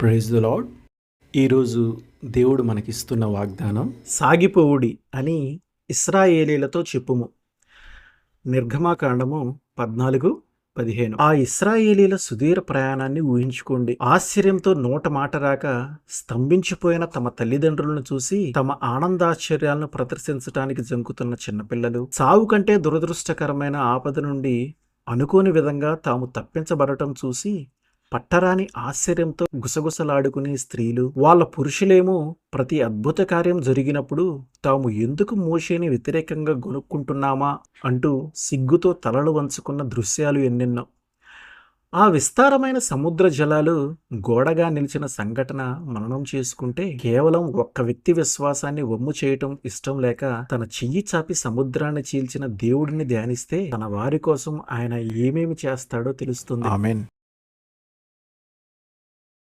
Praise the lord ఈరోజు దేవుడు మనకిస్తున్న వాగ్దానం సాగిపోవుడి అని ఇస్రాయేలీలతో చెప్పుము. నిర్గమాకాండము పద్నాలుగు పదిహేను. ఆ ఇస్రాయేలీల సుదీర ప్రయాణాన్ని ఊహించుకోండి. ఆశ్చర్యంతో నోట మాట రాక స్తంభించిపోయిన తమ తల్లిదండ్రులను చూసి తమ ఆనందాశ్చర్యాలను ప్రదర్శించడానికి జంకుతున్న చిన్నపిల్లలు సావు కంటే దురదృష్టకరమైన ఆపద నుండి అనుకోని విధంగా తాము తప్పించబడటం చూసి పట్టరాని ఆశ్చర్యంతో గుసగుసలాడుకునే స్త్రీలు వాళ్ళ పురుషులేమో ప్రతి అద్భుత కార్యం జరిగినప్పుడు తాము ఎందుకు మోషేని వ్యతిరేకంగా గొనుక్కుంటున్నామా అంటూ సిగ్గుతో తలలు వంచుకున్న దృశ్యాలు ఎన్నెన్నో. ఆ విస్తారమైన సముద్ర జలాలు గోడగా నిలిచిన సంఘటన మననం చేసుకుంటే కేవలం ఒక్క వ్యక్తి విశ్వాసాన్ని వమ్ము చేయటం ఇష్టం లేక తన చెయ్యి చాపి సముద్రాన్ని చీల్చిన దేవుడిని ధ్యానిస్తే తన వారి కోసం ఆయన ఏమేమి చేస్తాడో తెలుస్తుంది. ఆమెన్.